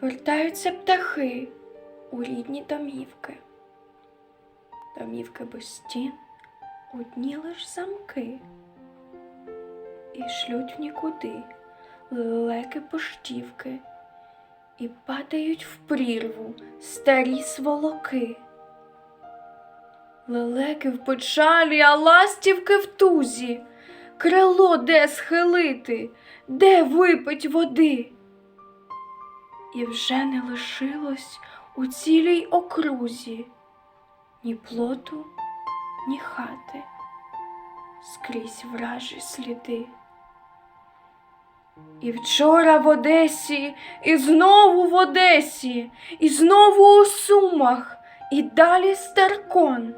Вертаються птахи у рідні домівки. Домівки без стін, одні лиш замки. І шлють в нікуди лелеки поштівки, і падають в прірву старі сволоки. Лелеки в печалі, а ластівки в тузі, крило де схилити, де випить води. І вже не лишилось у цілій окрузі ні плоту, ні хати, скрізь вражі сліди. І вчора в Одесі, і знову в Одесі, і знову у Сумах, і далі Старкон.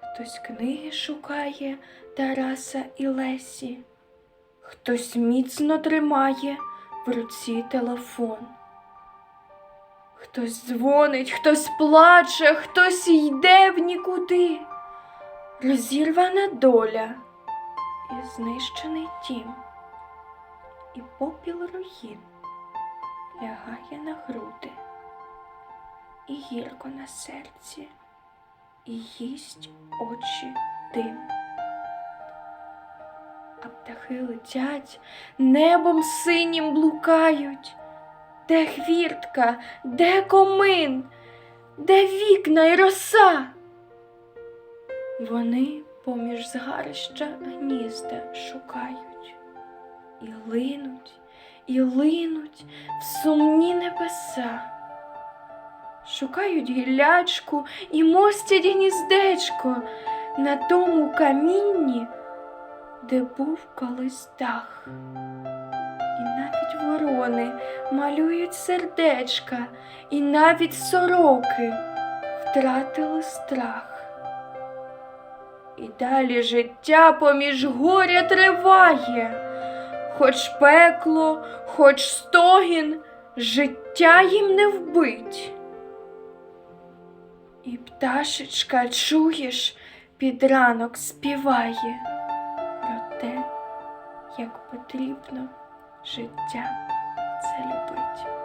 Хтось книги шукає Тараса і Лесі, хтось міцно тримає в руці телефон. Хтось дзвонить, хтось плаче, хтось йде в нікуди. Розірвана доля і знищений дім, і попіл руїн лягає на груди, і гірко на серці, і їсть очі дим. Птахи летять, небом синім блукають. Де хвіртка, де комин, де вікна й роса? Вони поміж згарища гнізда шукають і линуть, і линуть в сумні небеса. Шукають гіллячку і мостять гніздечко на тому камінні, де був колись дах. І навіть ворони малюють сердечка, і навіть сороки втратили страх. І далі життя поміж горя триває, хоч пекло, хоч стогін, життя їм не вбить. І пташечка, чуєш, під ранок співає як потрібно життя це любить.